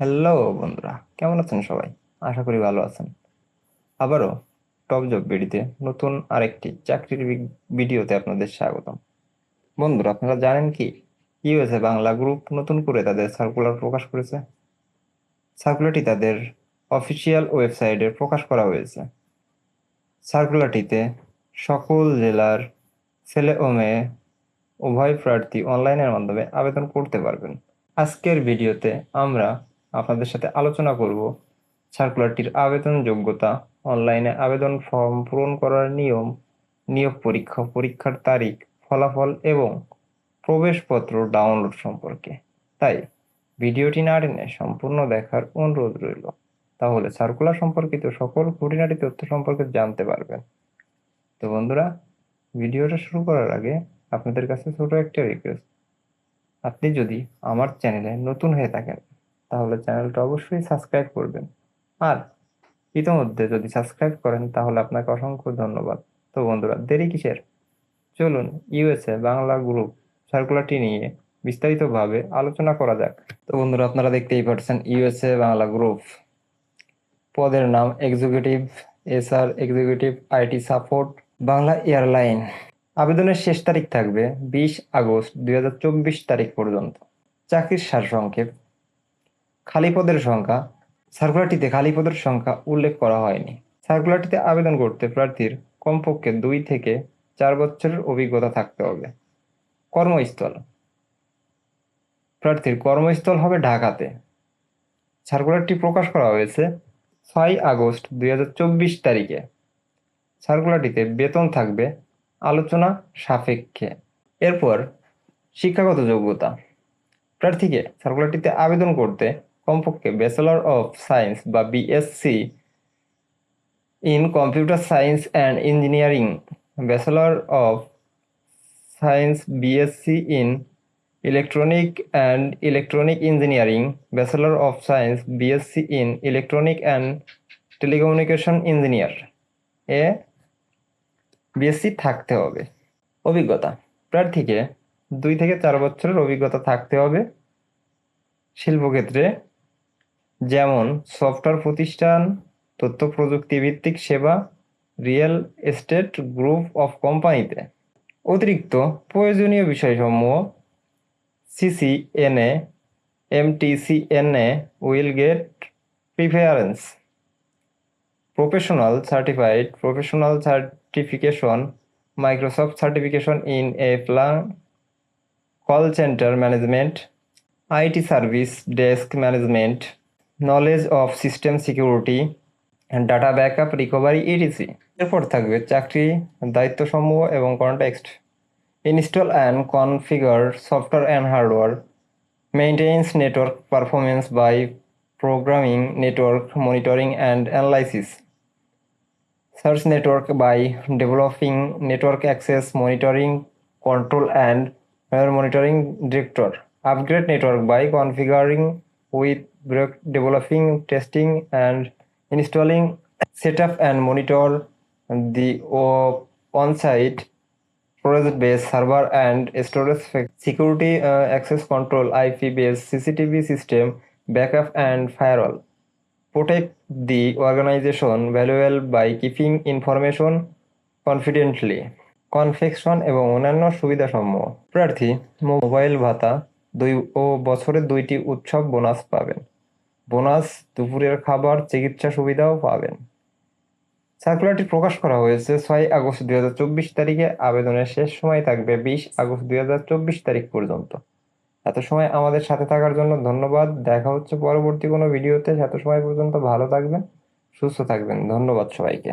Hello বন্ধুরা। কেমন আছেন সবাই? আশা করি ভালো আছেন। আবারও টপ জব বিডিতে নতুন আরেকটি চাকরির ভিডিওতে আপনাদের স্বাগতম। বন্ধুরা, আপনারা জানেন কি? ইউএসএ বাংলা গ্রুপ নতুন করে তাদের সার্কুলার প্রকাশ করেছে। সার্কুলারটি তাদের অফিসিয়াল ওয়েবসাইটে প্রকাশ করা হয়েছে। সার্কুলারটিতে সকল জেলার ছেলে ও মেয়ে, উভয় প্রার্থী অনলাইনের মাধ্যমে আবেদন করতে পারবেন। আজকের ভিডিওতে আমরা আপনাদের সাথে আলোচনা করব। সার্কুলারটির আবেদন যোগ্যতা অনলাইনে আবেদন ফর্ম পূরণ করার নিয়ম, নিয়োগ পরীক্ষা, পরীক্ষার তারিখ, ফলাফল এবং প্রবেশপত্র ডাউনলোড সম্পর্কে। তাই ভিডিওটি না টেনে সম্পূর্ণ দেখার অনুরোধ রইল। তাহলে সার্কুলার সম্পর্কিত সকল খুঁটিনাটি তথ্য সম্পর্কে জানতে পারবেন। তো বন্ধুরা, ভিডিওটা শুরু করার আগে আপনাদের কাছে ছোট একটা রিকোয়েস্ট আপনি যদি আমার চ্যানেলে নতুন হয়ে থাকেন তাহলে চ্যানেলটা অবশ্যই সাবস্ক্রাইব করবেন। আর ইতিমধ্যে যদি সাবস্ক্রাইব করেন, তাহলে আপনাকে অসংখ্য ধন্যবাদ। তো বন্ধুরা, দেরি কিসের? চলুন ইউএসএ বাংলা গ্রুপ সার্কুলারটি নিয়ে বিস্তারিতভাবে আলোচনা করা যাক। তো বন্ধুরা, আপনারা দেখতেই পাচ্ছেন ইউএসএ বাংলা গ্রুপ। পদের নাম executive, SR executive, IT support, Bangla airline. আবেদনের শেষ তারিখ থাকবে বিশ আগস্ট দুই হাজার চব্বিশ তারিখ পর্যন্ত। চাকরির সারসংক্ষেপ। খালি পদের সংখ্যা সার্কুলারটিতে খালি পদের সংখ্যা উল্লেখ করা হয়নি। সার্কুলারটিতে আবেদন করতে প্রার্থীর কমপক্ষে দুই থেকে চার বছরের অভিজ্ঞতা থাকতে হবে। কর্মস্থল। প্রার্থীর কর্মস্থল হবে ঢাকাতে। সার্কুলারটি প্রকাশ করা হয়েছে ছয় আগস্ট দুই হাজার চব্বিশ তারিখে। সার্কুলারটিতে বেতন থাকবে আলোচনা সাপেক্ষে। এরপর শিক্ষাগত যোগ্যতা। প্রার্থীকে সার্কুলারটিতে আবেদন করতে কমপক্ষে ব্যাচেলর অফ সায়েন্স বা BSc in computer science and engineering bachelor of science BSc in electronic and electronic engineering bachelor of science BSc in electronic and telecommunication engineer A BSc থাকতে হবে। অভিজ্ঞতা। প্রার্থীকে দুই থেকে চার বছরের অভিজ্ঞতা থাকতে হবে। শিল্পক্ষেত্রে যেমন সফটওয়্যার প্রতিষ্ঠান, তথ্য প্রযুক্তি ভিত্তিক সেবা, রিয়েল এস্টেট গ্রুপ অফ কোম্পানিতে। অতিরিক্ত প্রয়োজনীয় বিষয়সমূহ, CCNA, MTCNA will get preference, professional certified, professional certification, Microsoft certification in a plan, call centre management, IT service desk management knowledge of system security data backup recovery EDC এরপর থাকবে চাকরি, দায়িত্বসমূহ এবং context install and configure software and hardware maintenance network performance by programming network monitoring and analysis search network by developing network access monitoring control and monitoring director upgrade network by configuring break- developing testing and installing setup and monitor the on-site storage based server and storage security uh, access control ip based cctv system backup and firewall protect the organization valuable by keeping information confidently কনফেকশন এবং অন্যান্য সুবিধাসমূহ প্রার্থী mobile ভাতা দুই ও বছরে দুইটি উৎসব বোনাস পাবেন বোনাস, দুপুরের খাবার, চিকিৎসা সুবিধাও পাবেন। সার্কুলারটি প্রকাশ করা হয়েছে ছয় আগস্ট দুই হাজার চব্বিশ তারিখে। আবেদনের শেষ সময় থাকবে বিশ আগস্ট দুই হাজার চব্বিশ তারিখ পর্যন্ত। এত সময় আমাদের সাথে থাকার জন্য ধন্যবাদ। দেখা হচ্ছে পরবর্তী কোনো ভিডিওতে। এত সময় পর্যন্ত ভালো থাকবেন, সুস্থ থাকবেন। ধন্যবাদ সবাইকে।